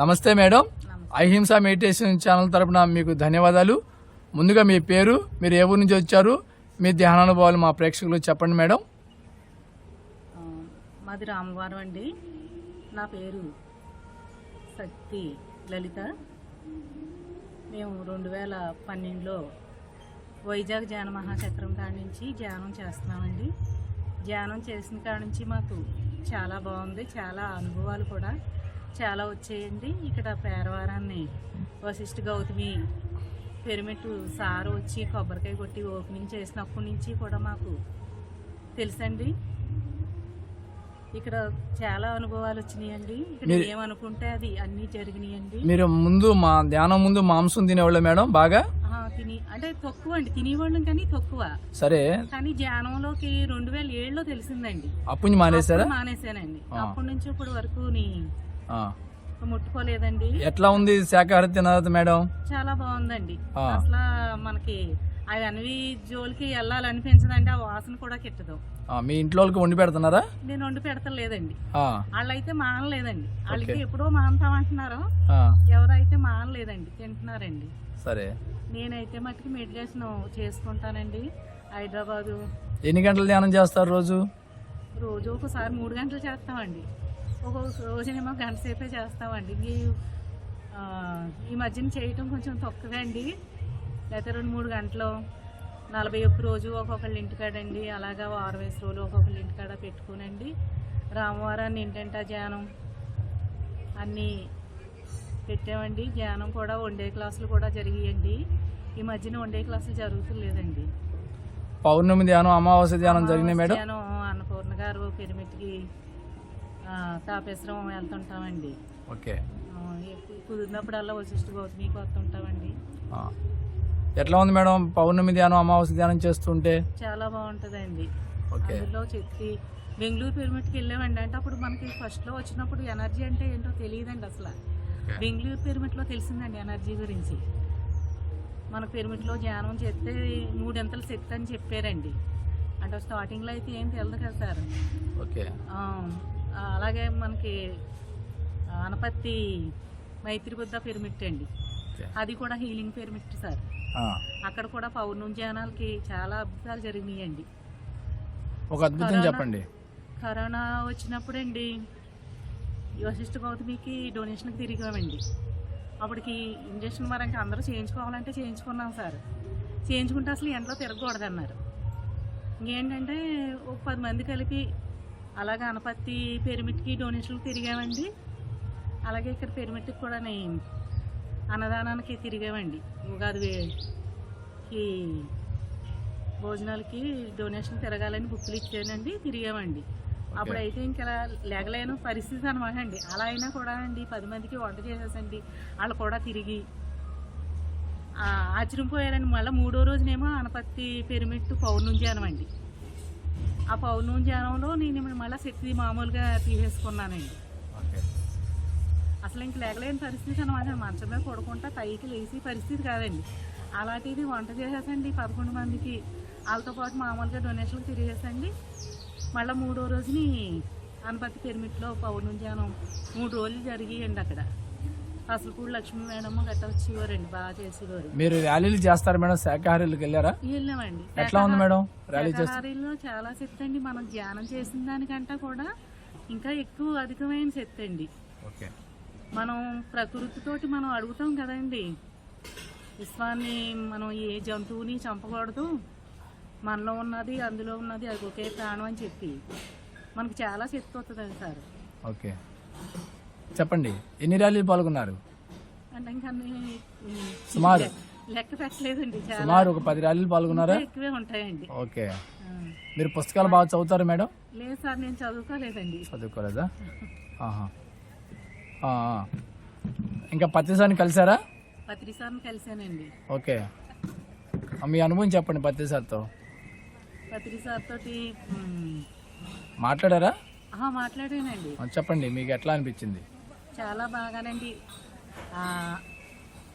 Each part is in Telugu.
నమస్తే మేడం. అహింస మెడిటేషన్ ఛానల్ తరపున మీకు ధన్యవాదాలు. ముందుగా మీ పేరు మీరు ఏ ఊరు నుంచి వచ్చారు మీ ధ్యానానుభవాలు మా ప్రేక్షకులు చెప్పండి మేడం. మాది రామవారం అండి. నా పేరు శక్తి లలిత. మేము రెండు వేల పన్నెండులో వైజాగ్ ధ్యాన మహాచక్రం కాడి నుంచి ధ్యానం చేస్తున్నామండి. ధ్యానం చేసిన కాడి నుంచి మాకు చాలా బాగుంది చాలా అనుభవాలు కూడా. చాలా వచ్చాయండి. ఇక్కడ పేరవారాన్ని వశిష్ఠ గౌతమి పిరమిడ్ సారు వచ్చి కొబ్బరికాయ కొట్టి ఓపెనింగ్ చేసినప్పటి నుంచి కూడా మాకు తెలుసండి. ఇక్కడ చాలా అనుభవాలు వచ్చినాయండి. ఇక్కడ ఏమనుకుంటే అది అన్నీ జరిగినాయండి. మీరు ముందు మా ధ్యానం ముందు మాంసం తినేవాళ్ళు మేడం బాగా? తిని అంటే తక్కువ అండి. తినేవాళ్ళం కానీ తక్కువ. సరే. కానీ ధ్యానంలోకి రెండు వేల ఏడులో తెలిసిందండి. అప్పుని మానేశారా? అప్పుడు మానేశానండి. అప్పటి నుంచి ఇప్పుడు వరకు. ముట్టుకోలేదండి. ఎట్లా ఉంది శాకాహార తినదు మేడం? చాలా బాగుందండి. అసలు మనకి అవి అన్వి జోలికి వెళ్ళాలనిపించదండి ఆ వాసన కూడా కిట్టదు. మీ ఇంట్లో వాళ్ళకి వండి పెడుతున్నారా? నేను వండి పెడతలేదండి. వాళ్ళైతే మానలేదండి. వాళ్ళకి. ఎప్పుడో మానతామంటున్నారో. ఆ, ఎవరైతే మానలేదండి తింటున్నారండి. సరే. నేనైతే మట్టుకు మెడిటేషన్ చేసుకుంటానండి. హైదరాబాదు. ఎన్ని గంటలు ధ్యానం చేస్తారు రోజు? రోజు ఒకసారి మూడు గంటలు చేస్తామండి. ఒక్కొక్క రోజునేమో గంట సేపే చేస్తామండి. ఈ ఆ, ఈ మధ్యన చేయటం కొంచెం తక్కువే అండి లేకపోతే రెండు మూడు గంటలు నలభై ఒక్క రోజు ఒక్కొక్కళ్ళ ఇంటికాడండి. అలాగా వారం వేసి రోజులు ఒక్కొక్కళ్ళ ఇంటికాడ పెట్టుకునండి. రామవారాన్ని ఇంటంటా ధ్యానం అన్నీ పెట్టామండి. ధ్యానం కూడా వండే క్లాసులు కూడా జరిగాయండి. ఈ మధ్యన వండే క్లాసులు జరుగుతులేదండి. పౌర్ణమి ధ్యానం అమావాస్య ధ్యానం జరిగినాయి మేడం? ధ్యానం అన్నపూర్ణ గారు పిరమిడ్కి తాపేశ్వరం వెళ్తుంటామండి. ఓకే. కుదిరినప్పుడల్లా వశిష్ఠ గౌతమికి వస్తుంటామండి. ఎట్లా ఉంది మేడం? పౌర్ణమి ధ్యానం అమావాస్య ధ్యానం చేస్తుంటే? చాలా బాగుంటుందండి. ఓకే. అందులో చెప్పి బెంగళూరు పిరమిడ్కి వెళ్ళామండి. అంటే అప్పుడు మనకి ఫస్ట్లో వచ్చినప్పుడు ఎనర్జీ అంటే ఏంటో తెలియదండి అసలు. బెంగళూరు పిరమిడ్లో తెలిసిందండి ఎనర్జీ గురించి. మన పిరమిడ్లో ధ్యానం చేస్తే మూడింతలు శక్తి అని చెప్పారండి. అంటే స్టార్టింగ్లో అయితే ఏం తెలియదు కదా సార్. ఓకే. అలాగే మనకి అనపత్తి మైత్రి బుద్ధ పిరమిడ్ అండి. అది కూడా హీలింగ్ పిరమిడ్ సార్. అక్కడ కూడా పౌర్ణమి ధ్యానాలకి చాలా అద్భుతాలు జరిగినాయండి. ఒక అద్భుతం కరోనా- చెప్పండి. కరోనా వచ్చినప్పుడండి వశిష్ఠ గౌతమికి డొనేషన్కి తిరిగామండి. అప్పటికి ఇంజక్షన్ మరి ఇంకా అందరూ చేయించుకోవాలంటే చేయించుకున్నాం సార్. చేయించుకుంటే అసలు ఎంట్లో తిరగకూడదన్నారు. ఇంకేంటంటే ఒక పది మంది కలిపి అలాగే అనపత్తి పిరమిడ్కి డొనేషన్కి తిరిగామండి. అలాగే ఇక్కడ పిరమిడ్కి కూడా అన్నదానానికి తిరిగామండి. ఉగాది వేకి భోజనాలకి డొనేషన్ తిరగాలని బుక్కులు ఇచ్చానండి తిరిగామండి. అప్పుడైతే ఇంకా లేగలేని పరిస్థితి అనమాట అండి. అలా అయినా కూడా అండి పది మందికి వంట చేసేసండి వాళ్ళు కూడా తిరిగి ఆ, ఆశ్చర్యపోయారండి మళ్ళీ మూడో రోజునేమో అనపత్తి పిరమిడ్ పౌర్ణమి ధ్యానం అండి. ఆ పౌర్ణమి ధ్యానంలో నేను మళ్ళీ శక్తి మామూలుగా తీసేసుకున్నానండి. ఓకే. అసలు ఇంక లేగలేని పరిస్థితి అనమాట మంచం మీద పడుకుంటా పైకి లేచి పరిస్థితి కాదండి. అలాంటిది వంట చేసేసండి పదకొండు మందికి. వాళ్ళతో పాటు మామూలుగా డొనేషన్లు తిరిగేసండి. మళ్ళీ మూడో రోజుని అనపతి పిరమిడ్లో పౌర్ణమి ధ్యానం మూడు రోజులు జరిగాయండి అక్కడ. అసలు కూడా లక్ష్మీ మేడమ్మ గట్ట వచ్చేవారండి బాగా చేసేవారు. మీరు ర్యాలీలు చేస్తారు మేడం శాకాహారీలకు వెళ్ళారా? వెళ్ళామండి. ఎట్లా ఉంది మేడం ర్యాలీ శాకాహారీలో చాలా శక్తి అండి మనం ధ్యానం చేసిన దానికంటే కూడా ఇంకా ఎక్కువ అధికమైన శక్తి అండి. ఓకే. మనం ప్రకృతితోటి మనం అడుగుతాం కదండి. విశ్వాన్ని మనం ఏ జంతువుని చంపకూడదు మనలో ఉన్నది అందులో ఉన్నది అది ఒకే ప్రాణం అని చెప్పి. మనకు చాలా శక్తి వస్తుంది సార్. ఓకే. చెప్పండి. ఎన్ని ర్యాలీలు పాల్గొన్నారు? అంటే ఇంకా సుమారు? లెక్క- లెక్క పెట్టలేదండి చాలా. సుమారు ఒక పది ర్యాలీలు పాల్గొన్నారా? ఇంకా ఎక్కువే ఉంటాయండి. ఓకే. ఆ. మీరు పుస్తకాలు బాగా చదువుతారు మేడం? లేదు సార్ నేను చదువుకోలేదండి. చదువుకోలేదా? ఆహా. ఆ, ఆ. ఇంకా పత్తిసాని కలిసారా? కలిశానండి ఓకే. ఆ, మీ అనుభవం చెప్పండి పత్తిసార్తో పత్రిసార్ తోటి ఉమ్, మాట్లాడారా? ఆహా, మాట్లాడానండి. ఆ, చెప్పండి మీకు ఎట్లా అనిపించింది? చాలా బాగానండి.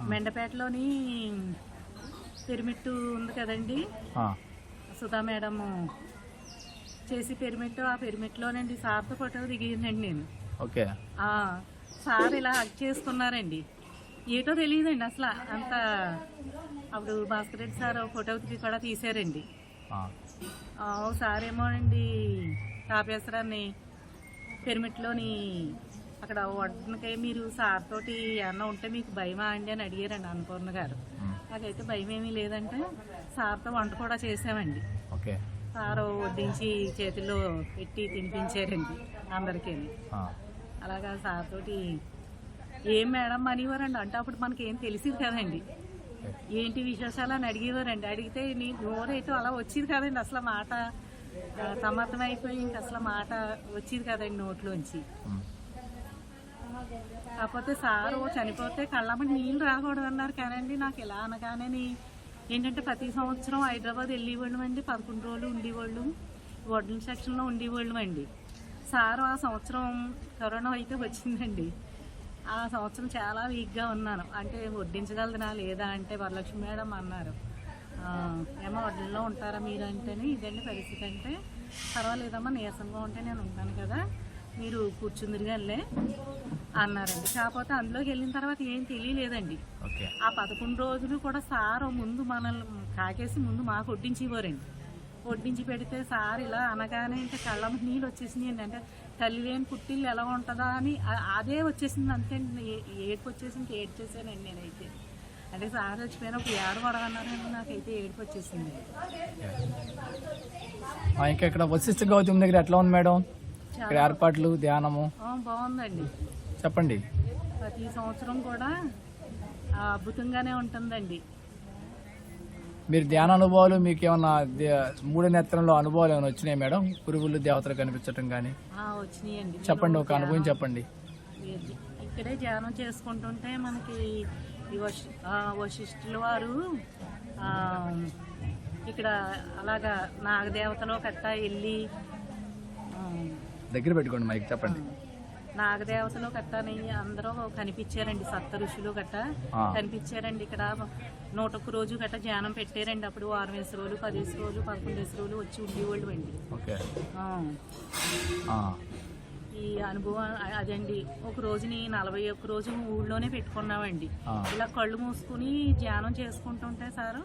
మెండపేటలోని పిరమిడ్ ఉంది కదండి. సుధా మేడం చేసి పిరమిడ్ ఆ పిరమిడ్లోనండి సార్తో ఫోటో దిగిందండి నేను. ఓకే. సార్ ఇలా హక్ చేసుకున్నారండి. ఏటో తెలియదండి అసలు అంత అప్పుడు భాస్కర్ రెడ్డి సార్ ఫోటో కూడా తీశారండి. ఆ, ఒకసారి ఏమో అండి తాపేశ్వరాన్ని పిరమిడ్లోని అక్కడ వడ్డనకై మీరు సార్ తోటి ఏమన్నా ఉంటే మీకు భయమా అండి అని అడిగారండి అన్నపూర్ణ గారు. నాకైతే భయం ఏమీ లేదంటే సార్తో వంట కూడా చేసామండి. ఓకే. సారు వడ్డించి చేతిలో పెట్టి తినిపించారండి అందరికీ అలాగా సార్ తోటి ఏం మేడం అనేవారండి. అంటే అప్పుడు మనకి ఏం తెలిసింది కదండి. ఏంటి విశేషాలు అని అడిగేవారండి. అడిగితే నీ నోరైతే అలా వచ్చేది కదండి. అసలు మాట సమర్థమైపోయి ఇంక అసలు మాట వచ్చేది కదండి నోట్లోంచి. కాకపోతే సారు చనిపోతే కళ్ళమ్మకి నీళ్ళు రాకూడదు అన్నారు కానండి. నాకు ఎలా అనగానే ఏంటంటే ప్రతి సంవత్సరం హైదరాబాద్ వెళ్ళేవాళ్ళం అండి పదకొండు రోజులు ఉండేవాళ్ళు. వడ్ల సెక్షన్లో ఉండేవాళ్ళం అండి సారు ఆ సంవత్సరం కరోనా అయితే వచ్చిందండి. ఆ సంవత్సరం చాలా వీక్గా ఉన్నాను. అంటే వడ్డించగలదునా లేదా అంటే వరలక్ష్మి మేడం అన్నారు. ఏమో వడ్లలో ఉంటారా మీరు అంటేనే ఇదండి పరిస్థితి అంటే పర్వాలేదమ్మా నీరసంగా ఉంటే నేను ఉంటాను కదా. మీరు కూర్చుందిరిగానే అన్నారండి. కాకపోతే అందులోకి వెళ్ళిన తర్వాత ఏం తెలియలేదండి. ఓకే. ఆ పదకొండు రోజులు కూడా సారు ముందు మనల్ని కాకేసి ముందు మాకు వడ్డించిపోరండి వడ్డించి పెడితే సార్ ఇలా అనగానే ఇంకా కళ్ళమ్మ నీళ్ళు వచ్చేసినాయండి అంటే తల్లి లేని పుట్టిల్లు ఎలా ఉంటుందా అని అదే వచ్చేసింది అంతే ఏడుపు వచ్చేసి ఇంకా ఏడ్చేసానండి నేనైతే. అంటే సార్ వచ్చిపోయినప్పుడు ఏడు పడగన్నారని నాకైతే ఏడుపు వచ్చేసింది ఇంకా ఇక్కడ వశిష్ఠ గౌతమ్ దగ్గర ఎట్లా ఉంది మేడం? ఇక్కడ ఏర్పాట్లు ధ్యానము. బాగుందండి. చెప్పండి. ప్రతి సంవత్సరం కూడా అద్భుతంగానే ఉంటుందండి. మీరు ధ్యాన అనుభవాలు మీకు ఏమన్నా మూడు నేత్రంలో అనుభవాలు ఏమైనా వచ్చినాయి మేడం? గురువులు దేవతలు కనిపించటం కానీ వచ్చినాయండి. చెప్పండి ఒక అనుభవం చెప్పండి. ఇక్కడే ధ్యానం చేసుకుంటుంటే మనకి వశిష్ఠుల వారు ఇక్కడ అలాగా నాగదేవతలో కట్ట వెళ్ళి దగ్గర పెట్టుకోండి మైక్ చెప్పండి. నాగదేవతలో కట్టని అందరూ కనిపించారండి సప్త ఋషులు గట్ట. కనిపించారండి ఇక్కడ. నూట ఒక్క రోజు గట్ట ధ్యానం పెట్టారండి అప్పుడు వారం వేసి రోజులు పదిహేను రోజులు పదకొండు వేసి రోజులు వచ్చి ఉండేవాళ్ళు అండి. ఈ అనుభవం అదండి. ఒక రోజుని నలభై ఒక్క రోజు ఊళ్ళోనే పెట్టుకున్నామండి. ఇలా కళ్ళు మూసుకుని ధ్యానం చేసుకుంటుంటే సారు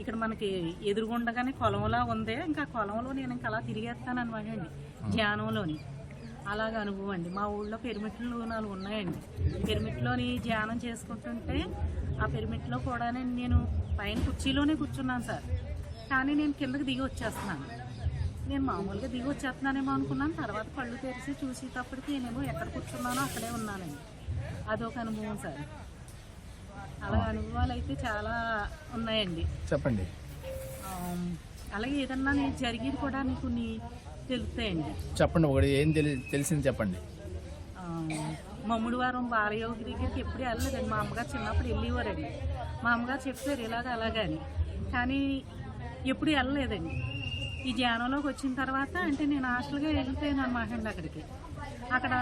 ఇక్కడ మనకి ఎదురుగుండగానే కొలంలా ఉంది. ఇంకా కొలంలో నేను ఇంకా అలా తిరిగేస్తాను అనమాట అండి ధ్యానంలోని. అలాగ అనుభవం అండి. మా ఊళ్ళో పిరమిట్లు నాలుగు ఉన్నాయండి. పిరమిట్లోని ధ్యానం చేసుకుంటుంటే ఆ పిరమిట్లో కూడా నేను పైన కుర్చీలోనే కూర్చున్నాను సార్. కానీ నేను కిందకి దిగి వచ్చేస్తున్నాను. నేను మామూలుగా దిగి వచ్చేస్తున్నానేమో అనుకున్నాను. తర్వాత పళ్ళు తెరిచి చూసేటప్పటికి నేనేమో ఎక్కడ కూర్చున్నానో అక్కడే ఉన్నానండి. అదొక అనుభవం సార్. అలా అనుభవాలు అయితే చాలా ఉన్నాయండి. చెప్పండి. అలాగే ఏదన్నా నేను జరిగేది కూడా నీకు నీ తెలుస్తాయండి. చెప్పండి ఒకటి ఏం తెలి తెలిసింది చెప్పండి. మమ్ముడు వారం బాలయోగి దగ్గరికి ఎప్పుడు వెళ్ళలేదండి. మా అమ్మగారు చిన్నప్పుడు వెళ్ళేవారండి. మా అమ్మగారు చెప్పారు ఇలాగ అలాగని కానీ ఎప్పుడు వెళ్ళలేదండి. ఈ ధ్యానంలోకి వచ్చిన తర్వాత అంటే నేను హాస్టల్గా వెళ్ళిపోయాను అనమాట అండి అక్కడికి. అక్కడ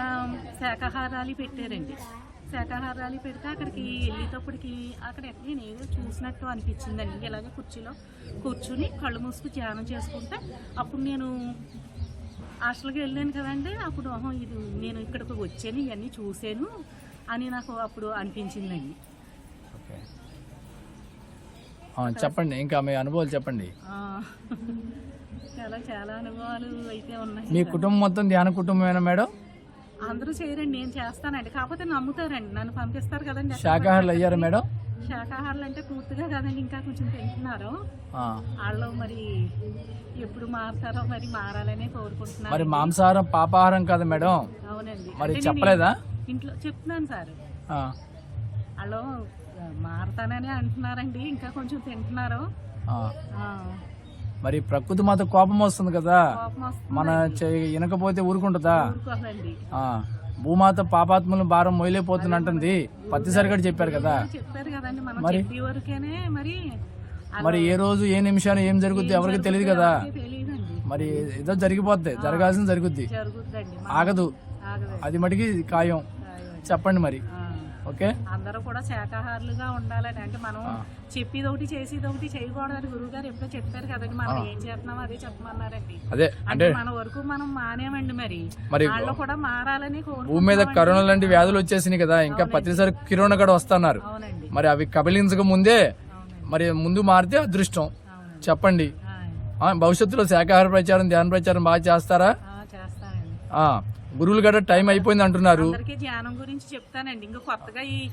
శాకాహారాలు పెట్టారండి. శాకాహారాలు పెడితే అక్కడికి వెళ్ళేటప్పటికి అక్కడ నేను ఏదో చూసినట్టు అనిపించిందండి. ఇలాగే కుర్చీలో కూర్చుని కళ్ళు మూసుకు ధ్యానం చేసుకుంటే అప్పుడు నేను హాస్టల్కి వెళ్ళాను కదండి. అప్పుడు ఆహా, ఇది నేను ఇక్కడికి వచ్చాను ఇవన్నీ చూశాను అని నాకు అప్పుడు అనిపించిందండి. చెప్పండి ఇంకా మీ అనుభవాలు చెప్పండి. చాలా చాలా అనుభవాలు అయితే ఉన్నాయి మీ కుటుంబం మొత్తం ధ్యాన కుటుంబమేనా మేడం? అందరూ చేయరండి నేను చేస్తానండి. కాకపోతే నమ్ముతారండి నన్ను పంపిస్తారు కదండి శాకాహారులు అయ్యారా మేడం? శాకాహారులు అంటే పూర్తిగా కదండి ఇంకా కొంచెం తింటున్నారు. వాళ్ళు మరి ఎప్పుడు మారుతారో మరి మారాలనే కోరుకుంటున్నారు. మరి మాంసాహారం పాపాహారం కదా మేడం. అవునండి. మరి చెప్పలేదా? ఇంట్లో చెప్తున్నాను సార్. వాళ్ళు మారతానని అంటున్నారండి ఇంకా కొంచెం తింటున్నారు. మరి ప్రకృతి మాత కోపం వస్తుంది కదా. మన వినకపోతే ఊరుకుంటుందా? భూమాత పాపాత్మలను భారం మొయలేపోతుంది అంటుంది. పత్తిసారి కూడా చెప్పారు కదా. మరి? మరి ఏ రోజు ఏ నిమిషాన్ని ఏం జరుగుద్ది ఎవరికి తెలియదు కదా. మరి ఏదో జరిగిపోద్ది జరగాల్సింది జరుగుద్ది. ఆగదు. అది మటుకి ఖాయం. చెప్పండి మరి. ఓకే? అందరూ కూడా శాకాహారులుగా ఉండాలని. అంటే మనం చెప్పేది ఒకటి చేసేది ఒకటి చేయకూడదని గురువు గారు ఎప్పుడో చెప్పారు కదండి మనం ఏం చేస్తున్నామో అదే చెప్పమన్నారండి. అదే అంటే మన వరకు మనం మానేమండి మరి. మరి వాళ్ళు కూడా మారాలని భూమి మీద. కరోనా లాంటి వ్యాధులు వచ్చేసినాయి కదా ఇంకా ప్రతిసారి కిరోనా కూడా వస్తున్నారు. మరి అవి కబలించక ముందే మరి ముందు మారితే అదృష్టం. చెప్పండి. భవిష్యత్తులో శాకాహార ప్రచారం ధ్యాన ప్రచారం బాగా చేస్తారా? గురువులు గట్రా టైం అయిపోయింది అంటున్నారు. అందరికీ ధ్యానం గురించి చెప్తానండి. ఇంకా కొత్తగా ఈ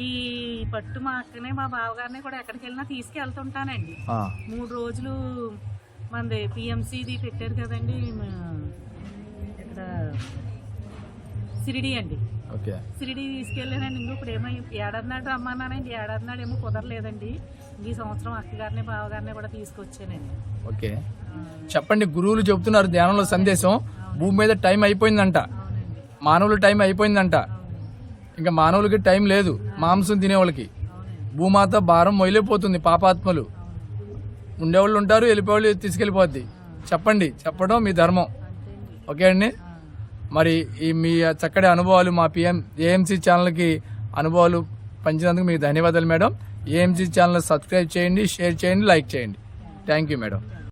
ఈ పట్టు మా అక్కనే మా బావగారిని కూడా ఎక్కడికి వెళ్ళినా తీసుకెళ్తుంటానండి. ఆ, మూడు రోజులు మనది పిఎంసిది పెట్టారు కదండి మ- ఇక్కడ సిరిడి అండి. ఓకే. సిరిడి తీసుకెళ్ళానండి. ఇంకో ఇప్పుడు ఏమో ఏడాది నాడు రమ్మన్నానండి. ఏడాది నాడు ఏమో కుదరలేదండి. ఈ సంవత్సరం అక్కగారిని బావగారిని కూడా తీసుకొచ్చానండి. ఓకే. చెప్పండి గురువులు చెప్తున్నారు ధ్యానంలో సందేశం. భూమి మీద టైం అయిపోయిందంట. మానవులు టైం అయిపోయిందంట. ఇంకా మానవులకి టైం లేదు. మాంసం తినేవాళ్ళకి. భూమాత భారం మొయిలిపోతుంది పాపాత్మలు. ఉండేవాళ్ళు ఉంటారు వెళ్ళిపోవాలి తీసుకెళ్ళిపోద్ది. చెప్పండి చెప్పడం మీ ధర్మం. ఓకే అండి? మరి ఈ మీ చక్కటి అనుభవాలు మా పిఎం ఏఎంసీ ఛానల్కి అనుభవాలు పంచినందుకు మీకు ధన్యవాదాలు మేడం. ఏఎంసీ ఛానల్ సబ్స్క్రైబ్ చేయండి షేర్ చేయండి లైక్ చేయండి. Thank you madam.